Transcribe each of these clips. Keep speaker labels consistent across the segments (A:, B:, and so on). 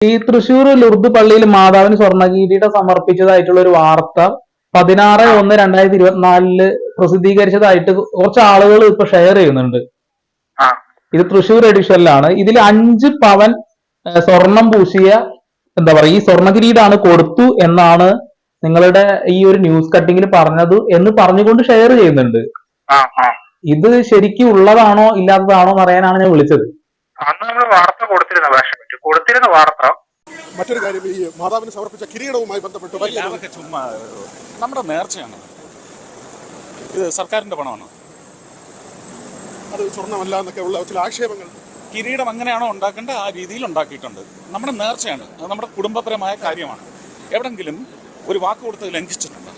A: ഈ തൃശ്ശൂർ ലുർദ് പള്ളിയിൽ മാതാവിന് സ്വർണകിരീടം സമർപ്പിച്ചതായിട്ടുള്ള ഒരു വാർത്ത പതിനാറ് ഒന്ന് രണ്ടായിരത്തി ഇരുപത്തിനാലിൽ പ്രസിദ്ധീകരിച്ചതായിട്ട് കുറച്ച് ആളുകൾ ഇപ്പൊ ഷെയർ ചെയ്യുന്നുണ്ട്. ഇത് തൃശൂർ എഡിഷനിലാണ് ഇതിൽ അഞ്ച് പവൻ സ്വർണം പൂശിയ എന്താ പറയുക ഈ സ്വർണകിരീടാണ് കൊടുത്തു എന്നാണ് നിങ്ങളുടെ ഈ ഒരു ന്യൂസ് കട്ടിങ്ങിൽ പറഞ്ഞത് എന്ന് പറഞ്ഞുകൊണ്ട് ഷെയർ ചെയ്യുന്നുണ്ട്. ഇത് ശരിക്കും ഉള്ളതാണോ ഇല്ലാത്തതാണോ എന്ന് അറിയാനാണ് ഞാൻ വിളിച്ചത്.
B: അന്ന് നമ്മൾ വാർത്ത കൊടുത്തിരുന്ന വാർത്ത.
C: മറ്റൊരു കാര്യം ഈ മാതാവിന് സമർപ്പിച്ച കിരീടവുമായി ബന്ധപ്പെട്ട് വലിയ
D: അതൊക്കെ ചുമ്മാ നമ്മുടെ നേർച്ചയാണ്. ഇത് സർക്കാരിന്റെ പണമാണ്.
C: അത് സ്വർണമല്ല എന്നൊക്കെ ഉള്ള ചില ആക്ഷേപങ്ങൾ.
D: കിരീടം അങ്ങനെയാണോ ഉണ്ടാക്കേണ്ടത്? ആ രീതിയിൽ ഉണ്ടാക്കിയിട്ടുണ്ട്. നമ്മുടെ നേർച്ചയാണ്. അത് നമ്മുടെ കുടുംബപരമായ കാര്യമാണ്. എവിടെങ്കിലും ഒരു വാക്ക് കൊടുത്ത് ലംഘിച്ചിട്ടുണ്ട്.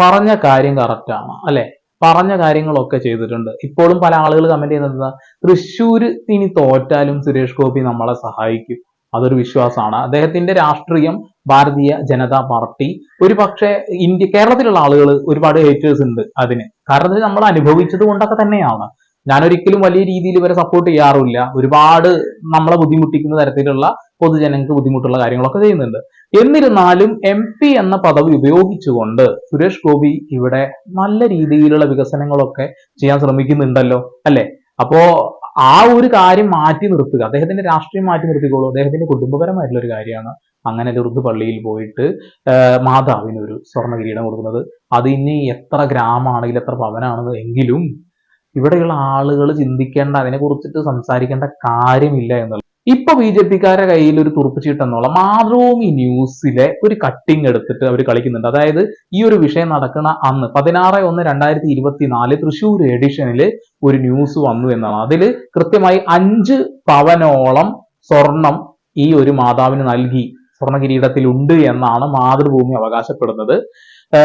A: പറഞ്ഞ കാര്യം കറക്റ്റാണ് ആണ് അല്ലെ? പറഞ്ഞ കാര്യങ്ങളൊക്കെ ചെയ്തിട്ടുണ്ട്. ഇപ്പോഴും പല ആളുകൾ കമന്റ് ചെയ്യുന്നത് തൃശ്ശൂർ ഇനി തോറ്റാലും സുരേഷ് ഗോപി നമ്മളെ സഹായിക്കും. അതൊരു വിശ്വാസമാണ്. അദ്ദേഹത്തിന്റെ രാഷ്ട്രീയം ഭാരതീയ ജനതാ പാർട്ടി. ഒരു പക്ഷേ ഇന്ത്യ കേരളത്തിലുള്ള ആളുകൾ ഒരുപാട് ഹേറ്റേഴ്സ് ഉണ്ട് അതിന്. കാരണം നമ്മൾ അനുഭവിച്ചത് കൊണ്ടൊക്കെ തന്നെയാണ്. ഞാൻ ഒരിക്കലും വലിയ രീതിയിൽ ഇവരെ സപ്പോർട്ട് ചെയ്യാറില്ല ഒരുപാട് നമ്മളെ ബുദ്ധിമുട്ടിക്കുന്ന തരത്തിലുള്ള പൊതുജനങ്ങൾക്ക് ബുദ്ധിമുട്ടുള്ള കാര്യങ്ങളൊക്കെ ചെയ്യുന്നുണ്ട്. എന്നിരുന്നാലും എം പി എന്ന പദവി ഉപയോഗിച്ചുകൊണ്ട് സുരേഷ് ഗോപി ഇവിടെ നല്ല രീതിയിലുള്ള വികസനങ്ങളൊക്കെ ചെയ്യാൻ ശ്രമിക്കുന്നുണ്ടല്ലോ അല്ലെ? അപ്പോ ആ ഒരു കാര്യം മാറ്റി നിർത്തുക. അദ്ദേഹത്തിന്റെ രാഷ്ട്രീയം മാറ്റി നിർത്തിക്കോളൂ. അദ്ദേഹത്തിന്റെ കുടുംബപരമായിട്ടുള്ള ഒരു കാര്യമാണ് അങ്ങനെ ദുർഗ് പള്ളിയിൽ പോയിട്ട് മാതാവിനൊരു സ്വർണ കിരീടം കൊടുക്കുന്നത്. അത് ഇനി എത്ര ഗ്രാമാണെങ്കിലും എത്ര പവനാണെന്ന് എങ്കിലും ഇവിടെയുള്ള ആളുകൾ ചിന്തിക്കേണ്ട അതിനെ കുറിച്ചിട്ട് സംസാരിക്കേണ്ട കാര്യമില്ല എന്നുള്ളത്. ഇപ്പൊ ബി ജെ പിക്കാരുടെ കയ്യിൽ ഒരു തുറപ്പിച്ചിട്ട് എന്നുള്ള മാതൃഭൂമി ന്യൂസിലെ ഒരു കട്ടിങ് എടുത്തിട്ട് അവർ കളിക്കുന്നുണ്ട്. അതായത് ഈ ഒരു വിഷയം നടക്കുന്ന അന്ന് പതിനാറ് ഒന്ന് രണ്ടായിരത്തി ഇരുപത്തിനാല് തൃശ്ശൂർ എഡിഷനിൽ ഒരു ന്യൂസ് വന്നു എന്നാണ്. അതിൽ കൃത്യമായി അഞ്ച് പവനോളം സ്വർണം ഈ ഒരു മാതാവിന് നൽകി സ്വർണ കിരീടത്തിലുണ്ട് എന്നാണ് മാതൃഭൂമി അവകാശപ്പെടുന്നത്.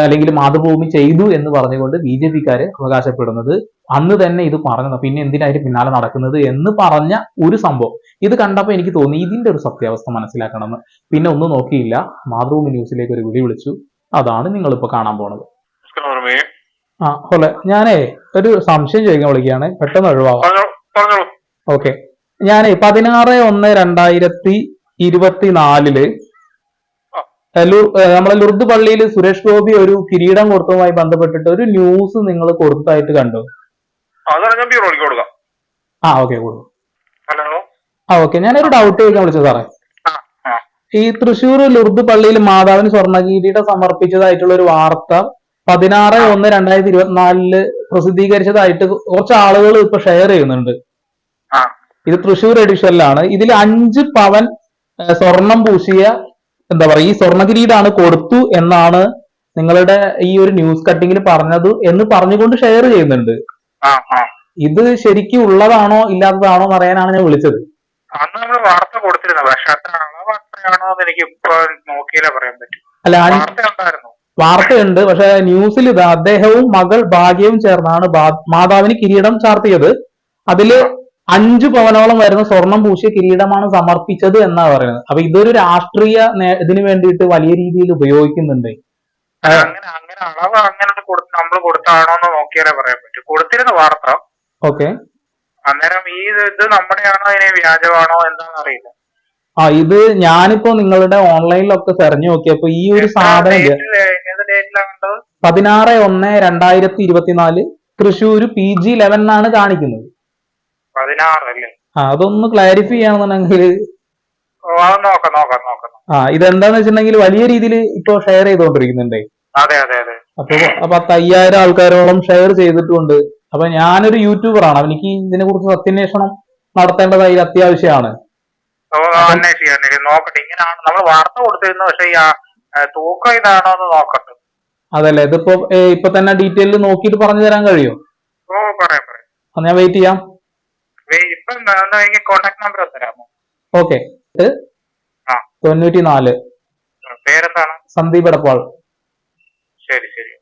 A: അല്ലെങ്കിൽ മാതൃഭൂമി ചെയ്തു എന്ന് പറഞ്ഞുകൊണ്ട് ബി ജെ പിക്കാര് അവകാശപ്പെടുന്നത് അന്ന് തന്നെ ഇത് പറഞ്ഞത്. പിന്നെ എന്തിനായിട്ട് പിന്നാലെ നടക്കുന്നത് എന്ന് പറഞ്ഞ ഒരു സംഭവം. ഇത് കണ്ടപ്പോൾ എനിക്ക് തോന്നി ഇതിന്റെ ഒരു സത്യാവസ്ഥ മനസ്സിലാക്കണമെന്ന്. പിന്നെ ഒന്നും നോക്കിയില്ല. മാതൃഭൂമി ന്യൂസിലേക്ക് ഒരു വിളി വിളിച്ചു. അതാണ് നിങ്ങൾ ഇപ്പൊ കാണാൻ പോണത്. ആ ഹോലെ ഞാനേ ഒരു സംശയം ചോദിക്കാൻ വിളിക്കുകയാണ്. പെട്ടെന്ന് ഒഴിവാവാം. ഓക്കെ. ഞാനേ പതിനാറ് ഒന്ന് രണ്ടായിരത്തി ഇരുപത്തിനാലിൽ നമ്മളെ ലുർദ് പള്ളിയിൽ സുരേഷ് ഗോപി ഒരു കിരീടം കൊടുത്തതുമായി ബന്ധപ്പെട്ടിട്ട് ഒരു ന്യൂസ് നിങ്ങൾ കൊടുത്തായിട്ട് കണ്ടു. ആ ഓക്കെ കൊടുക്കും ആ ഓക്കെ ഞാനൊരു ഡൗട്ട് ചോദിക്കാൻ വിളിച്ചത് സാറേ. ഈ തൃശൂർ ലുർദ് പള്ളിയിൽ മാതാവിന് സ്വർണകിരീടം സമർപ്പിച്ചതായിട്ടുള്ള ഒരു വാർത്ത പതിനാറ് ഒന്ന് രണ്ടായിരത്തി ഇരുപത്തിനാലിൽ പ്രസിദ്ധീകരിച്ചതായിട്ട് കുറച്ച് ആളുകൾ ഇപ്പൊ ഷെയർ ചെയ്യുന്നുണ്ട്. ഇത് തൃശൂർ എഡിഷനിലാണ് ഇതിൽ അഞ്ച് പവൻ സ്വർണം പൂശിയ എന്താ പറയുക ഈ സ്വർണകിരീടാണ് കൊടുത്തു എന്നാണ് നിങ്ങളുടെ ഈ ഒരു ന്യൂസ് കട്ടിങ്ങിൽ പറഞ്ഞത് എന്ന് പറഞ്ഞുകൊണ്ട് ഷെയർ ചെയ്യുന്നുണ്ട്. ഇത് ശരിക്കും ഉള്ളതാണോ ഇല്ലാത്തതാണോ എന്ന് അറിയാനാണ് ഞാൻ വിളിച്ചത്.
B: അന്ന് നമ്മൾ വാർത്ത കൊടുത്തിരുന്ന. പക്ഷെ അത്ര അളവ് അത്രയാണോ എന്ന് എനിക്ക് ഇപ്പൊ നോക്കിയാലേ പറയാൻ പറ്റും.
A: അല്ല
B: വാർത്ത ഉണ്ടായിരുന്നു.
A: വാർത്തയുണ്ട്. പക്ഷെ ന്യൂസിൽ ഇത് അദ്ദേഹവും മകൾ ഭാഗ്യവും ചേർന്നാണ് മാതാവിന് കിരീടം ചാർത്തിയത്. അതിൽ അഞ്ചു പവനോളം വരുന്ന സ്വർണം പൂശിയ കിരീടമാണ് സമർപ്പിച്ചത് എന്നാണ് പറയുന്നത്. അപ്പൊ ഇതൊരു രാഷ്ട്രീയ ഇതിന് വേണ്ടിയിട്ട് വലിയ രീതിയിൽ ഉപയോഗിക്കുന്നുണ്ട്.
B: അങ്ങനെ അങ്ങനെ അളവ് അങ്ങനെ നമ്മൾ കൊടുത്താണോ എന്ന് നോക്കിയാലേ പറയാൻ പറ്റും. കൊടുത്തിരുന്ന വാർത്ത
A: ഓക്കെ.
B: അന്നേരം ഈ ഇത് നമ്മുടെയാണോ ഇനി വ്യാജമാണോ എന്താണെന്ന് അറിയില്ല.
A: ആ ഇത് ഞാനിപ്പോ നിങ്ങളുടെ ഓൺലൈനിലൊക്കെ തെരഞ്ഞു നോക്കിയപ്പോ ഈ ഒരു സാധനം പതിനാറ് ഒന്ന് രണ്ടായിരത്തി ഇരുപത്തിനാല് തൃശ്ശൂർ പി ജി ലെവൻ എന്നാണ് കാണിക്കുന്നത്.
B: പതിനാറ് അല്ലേ
A: ആ അതൊന്ന് ക്ലാരിഫൈ ചെയ്യണമെന്നുണ്ടെങ്കിൽ
B: ഓ അത് നോക്കാം നോക്കാം നോക്കാം.
A: ആ ഇതെന്താന്ന് വെച്ചിട്ടുണ്ടെങ്കിൽ വലിയ രീതിയിൽ ഇപ്പൊ ഷെയർ ചെയ്തുകൊണ്ടിരിക്കുന്നുണ്ട്
B: അതെ അതെ അതെ.
A: അപ്പൊ പത്ത് അയ്യായിരം ആൾക്കാരോളം ഷെയർ ചെയ്തിട്ടുണ്ട്. അപ്പൊ ഞാനൊരു യൂട്യൂബറാണ് എനിക്ക് ഇതിനെ കുറിച്ച് സത്യന്വേഷണം നടത്തേണ്ടത് അതിൽ അത്യാവശ്യമാണ്.
B: ഓ, അന്വേഷിക്കാം അന്വേഷിക്കാം. നോക്കട്ടെ ഇങ്ങനെയാണ് നമ്മൾ വാർത്ത കൊടുത്തിരുന്നു പക്ഷെ ഈ തൂക്കം ഇതാണോ എന്ന് നോക്കട്ടെ.
A: അതല്ലേ ഇതിപ്പോ ഇപ്പൊ തന്നെ ഡീറ്റെയിൽ നോക്കിയിട്ട് പറഞ്ഞു തരാൻ കഴിയോ?
B: ഓ പറയാം പറയാം.
A: ഞാൻ വെയിറ്റ് ചെയ്യാം.
B: ഇപ്പം എന്താ എനിക്ക് കോണ്ടാക്ട് നമ്പർ തരാമോ?
A: ഓക്കെ. തൊണ്ണൂറ്റി നാല്
B: പേരെന്താണ്?
A: സന്ദീപ് എടപ്പാൾ.
B: ശരി ശരി.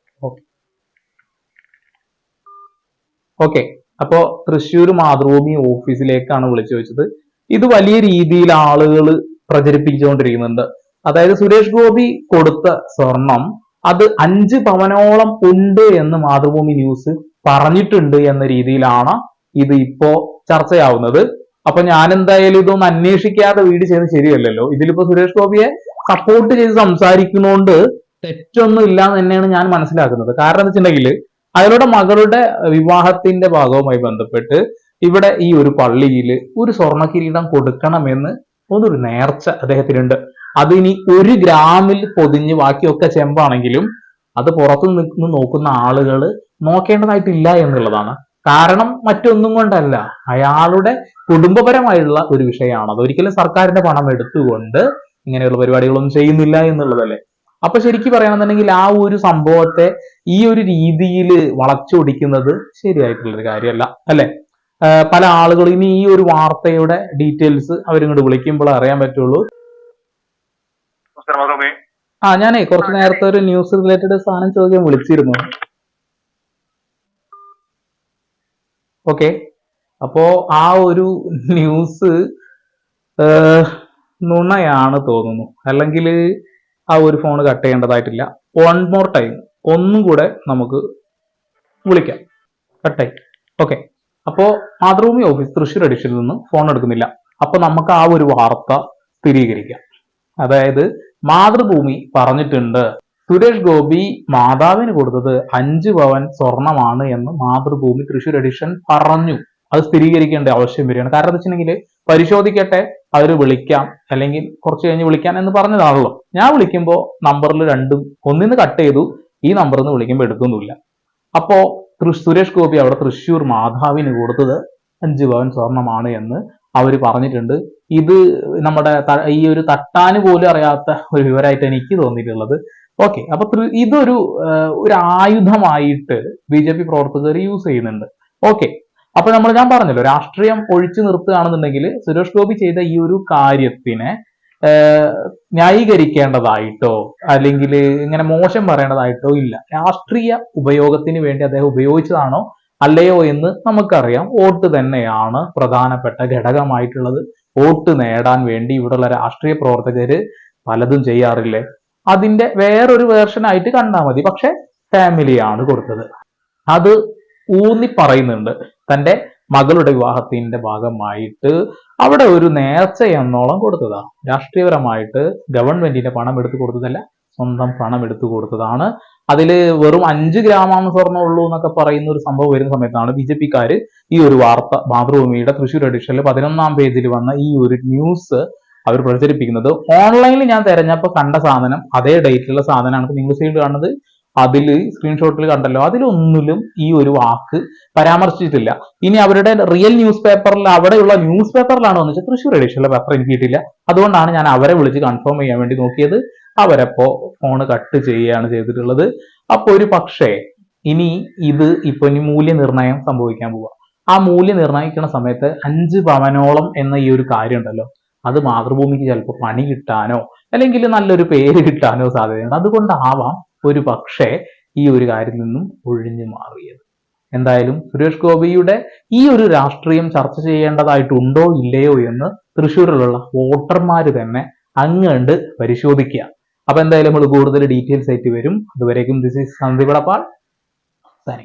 A: ഓക്കെ അപ്പോ തൃശ്ശൂർ മാതൃഭൂമി ഓഫീസിലേക്കാണ് വിളിച്ചു വെച്ചത് ഇത് വലിയ രീതിയിൽ ആളുകൾ പ്രചരിപ്പിച്ചുകൊണ്ടിരിക്കുന്നുണ്ട്. അതായത് സുരേഷ് ഗോപി കൊടുത്ത സ്വർണം അത് അഞ്ച് പവനോളം ഉണ്ട് എന്ന് മാതൃഭൂമി ന്യൂസ് പറഞ്ഞിട്ടുണ്ട് എന്ന രീതിയിലാണ് ഇത് ഇപ്പോ ചർച്ചയാവുന്നത്. അപ്പൊ ഞാൻ എന്തായാലും ഇതൊന്നും അന്വേഷിക്കാതെ വീട് ചെയ്ത് ശരിയല്ലല്ലോ. ഇതിലിപ്പോ സുരേഷ് ഗോപിയെ സപ്പോർട്ട് ചെയ്ത് സംസാരിക്കുന്നോണ്ട് തെറ്റൊന്നും ഇല്ല എന്ന് തന്നെയാണ് ഞാൻ മനസ്സിലാക്കുന്നത്. കാരണം എന്ന് വെച്ചിട്ടുണ്ടെങ്കിൽ അയാളുടെ മകളുടെ വിവാഹത്തിന്റെ ഭാഗവുമായി ബന്ധപ്പെട്ട് ഇവിടെ ഈ ഒരു പള്ളിയിൽ ഒരു സ്വർണ കിരീടം കൊടുക്കണമെന്ന് ഒന്നൊരു നേർച്ച അദ്ദേഹത്തിനുണ്ട്. അത് ഇനി ഒരു ഗ്രാമിൽ പൊതിഞ്ഞ് ബാക്കിയൊക്കെ ചെമ്പാണെങ്കിലും അത് പുറത്തു നിന്ന് നോക്കുന്ന ആളുകൾ നോക്കേണ്ടതായിട്ടില്ല എന്നുള്ളതാണ്. കാരണം മറ്റൊന്നും കൊണ്ടല്ല. അയാളുടെ കുടുംബപരമായുള്ള ഒരു വിഷയമാണ്. അത് ഒരിക്കലും സർക്കാരിന്റെ പണം എടുത്തുകൊണ്ട് ഇങ്ങനെയുള്ള പരിപാടികളൊന്നും ചെയ്യുന്നില്ല എന്നുള്ളതല്ലേ? അപ്പൊ ശരിക്കും പറയുകയാണെന്നുണ്ടെങ്കിൽ ആ ഒരു സംഭവത്തെ ഈ ഒരു രീതിയിൽ വളച്ചൊടിക്കുന്നത് ശരിയായിട്ടുള്ളൊരു കാര്യമല്ല അല്ലെ? പല ആളുകളും ഇനി ഈ ഒരു വാർത്തയുടെ ഡീറ്റെയിൽസ് അവരിങ്ങോട്ട് വിളിക്കുമ്പോൾ അറിയാൻ പറ്റുള്ളൂ. ആ ഞാനേ കുറച്ച് നേരത്തെ ഒരു ന്യൂസ് റിലേറ്റഡ് സാധനം ചോദിക്കാൻ വിളിച്ചിരുന്നു. ഓക്കെ അപ്പോ ആ ഒരു ന്യൂസ് നുണയാണ് തോന്നുന്നു. അല്ലെങ്കിൽ ആ ഒരു ഫോൺ കട്ട് ചെയ്യേണ്ടതായിട്ടില്ല. വൺ മോർ ടൈം ഒന്നും കൂടെ നമുക്ക് വിളിക്കാം. കട്ടായി ഓക്കെ അപ്പോ മാതൃഭൂമി ഓഫീസ് തൃശ്ശൂർ എഡിഷനിൽ നിന്ന് ഫോൺ എടുക്കുന്നില്ല. അപ്പൊ നമുക്ക് ആ ഒരു വാർത്ത സ്ഥിരീകരിക്കാം. അതായത് മാതൃഭൂമി പറഞ്ഞിട്ടുണ്ട്. സുരേഷ് ഗോപി മാതാവിന് കൊടുത്തത് അഞ്ച് പവൻ സ്വർണമാണ് എന്ന് മാതൃഭൂമി തൃശൂർ എഡിഷൻ പറഞ്ഞു. അത് സ്ഥിരീകരിക്കേണ്ട ആവശ്യം വരികയാണ്. കാരണം എന്താ വെച്ചിട്ടുണ്ടെങ്കിൽ പരിശോധിക്കട്ടെ അവർ വിളിക്കാം അല്ലെങ്കിൽ കുറച്ച് കഴിഞ്ഞ് വിളിക്കാൻ എന്ന് പറഞ്ഞതാണല്ലോ. ഞാൻ വിളിക്കുമ്പോൾ നമ്പറിൽ രണ്ടും ഒന്നിന്ന് കട്ട് ചെയ്തു ഈ നമ്പറിൽ നിന്ന് വിളിക്കുമ്പോൾ എടുക്കുന്നില്ല അപ്പോ സുരേഷ് ഗോപി അവിടെ തൃശൂർ മാതാവിന് കൊടുത്തത് അഞ്ച് പവൻ സ്വർണമാണ് എന്ന് അവർ പറഞ്ഞിട്ടുണ്ട്. ഇത് നമ്മുടെ ഈ ഒരു തട്ടാന് പോലും അറിയാത്ത ഒരു വിവരമായിട്ട് എനിക്ക് തോന്നിയിട്ടുള്ളത്. ഓക്കെ അപ്പൊ ഇതൊരു ഒരു ആയുധമായിട്ട് ബി ജെ പി പ്രവർത്തകർ യൂസ് ചെയ്യുന്നുണ്ട്. ഓക്കെ അപ്പൊ നമ്മൾ ഞാൻ പറഞ്ഞല്ലോ രാഷ്ട്രീയം ഒഴിച്ചു നിർത്തുകയാണെന്നുണ്ടെങ്കിൽ സുരേഷ് ഗോപി ചെയ്ത ഈ ഒരു കാര്യത്തിനെ ന്യായീകരിക്കേണ്ടതായിട്ടോ അല്ലെങ്കിൽ ഇങ്ങനെ മോശം പറയേണ്ടതായിട്ടോ ഇല്ല. രാഷ്ട്രീയ ഉപയോഗത്തിന് വേണ്ടി അദ്ദേഹം ഉപയോഗിച്ചതാണോ അല്ലയോ എന്ന് നമുക്കറിയാം. വോട്ട് തന്നെയാണ് പ്രധാനപ്പെട്ട ഘടകമായിട്ടുള്ളത്. വോട്ട് നേടാൻ വേണ്ടി ഇവിടെയുള്ള രാഷ്ട്രീയ പ്രവർത്തകര് പലതും ചെയ്യാറില്ലേ? അതിന്റെ വേറൊരു വേർഷൻ ആയിട്ട് കണ്ടാൽ മതി. പക്ഷെ ഫാമിലിയാണ് കൊടുത്തത്. അത് ഊന്നി പറയുന്നുണ്ട്. തന്റെ മകളുടെ വിവാഹത്തിന്റെ ഭാഗമായിട്ട് അവിടെ ഒരു നേർച്ച എന്നോളം കൊടുത്തതാ. രാഷ്ട്രീയപരമായിട്ട് ഗവൺമെന്റിന്റെ പണം എടുത്തു കൊടുത്തതല്ല സ്വന്തം പണം എടുത്തു കൊടുത്തതാണ്. അതിൽ വെറും അഞ്ച് ഗ്രാമാണ് സ്വർണം ഉള്ളൂ എന്നൊക്കെ പറയുന്ന ഒരു സംഭവം വരുന്ന സമയത്താണ് ബി ജെ പിക്കാര് ഈ ഒരു വാർത്ത മാതൃഭൂമിയുടെ തൃശ്ശൂർ എഡിഷനിൽ പതിനൊന്നാം പേജിൽ വന്ന ഈ ഒരു ന്യൂസ് അവർ പ്രചരിപ്പിക്കുന്നത്. ഓൺലൈനിൽ ഞാൻ തിരഞ്ഞപ്പോൾ കണ്ട സാധനം അതേ ഡേറ്റിലുള്ള സാധനമാണ്. നിങ്ങൾ സൈഡ് കാണുന്നത് അതിൽ സ്ക്രീൻഷോട്ടിൽ കണ്ടല്ലോ. അതിലൊന്നിലും ഈ ഒരു വാക്ക് പരാമർശിച്ചിട്ടില്ല. ഇനി അവരുടെ റിയൽ ന്യൂസ് പേപ്പറിൽ അവിടെയുള്ള ന്യൂസ് പേപ്പറിലാണ് വന്നിട്ട് തൃശ്ശൂർ എഡിഷനിലെ പേപ്പർ എനിക്ക് കിട്ടിയില്ല അതുകൊണ്ടാണ് ഞാൻ അവരെ വിളിച്ച് കൺഫേം ചെയ്യാൻ വേണ്ടി നോക്കിയത്. അവരപ്പോ ഫോൺ കട്ട് ചെയ്യുകയാണ് ചെയ്തിട്ടുള്ളത്. അപ്പോൾ ഒരു പക്ഷേ ഇനി ഇത് ഇപ്പൊ ഇനി മൂല്യനിർണയം സംഭവിക്കാൻ പോവുക ആ മൂല്യം നിർണയിക്കുന്ന സമയത്ത് അഞ്ച് പവനോളം എന്ന ഈ ഒരു കാര്യം ഉണ്ടല്ലോ അത് മാതൃഭൂമിക്ക് ചിലപ്പോൾ പണി കിട്ടാനോ അല്ലെങ്കിൽ നല്ലൊരു പേര് കിട്ടാനോ സാധ്യതയുണ്ട്. അതുകൊണ്ടാവാം ഒരു പക്ഷേ ഈ ഒരു കാര്യത്തിൽ നിന്നും ഒഴിഞ്ഞു മാറിയത്. എന്തായാലും സുരേഷ് ഗോപിയുടെ ഈ ഒരു രാഷ്ട്രീയം ചർച്ച ചെയ്യേണ്ടതായിട്ടുണ്ടോ ഇല്ലയോ എന്ന് തൃശ്ശൂരിലുള്ള വോട്ടർമാർ തന്നെ അങ്ങണ്ട് പരിശോധിക്കുക. അപ്പൊ എന്തായാലും നമ്മൾ കൂടുതൽ ഡീറ്റെയിൽസ് ആയിട്ട് വരും. അതുവരേക്കും ദിസ് ഈസ് സന്ദീപ് അടപ്പാൾ പാൾ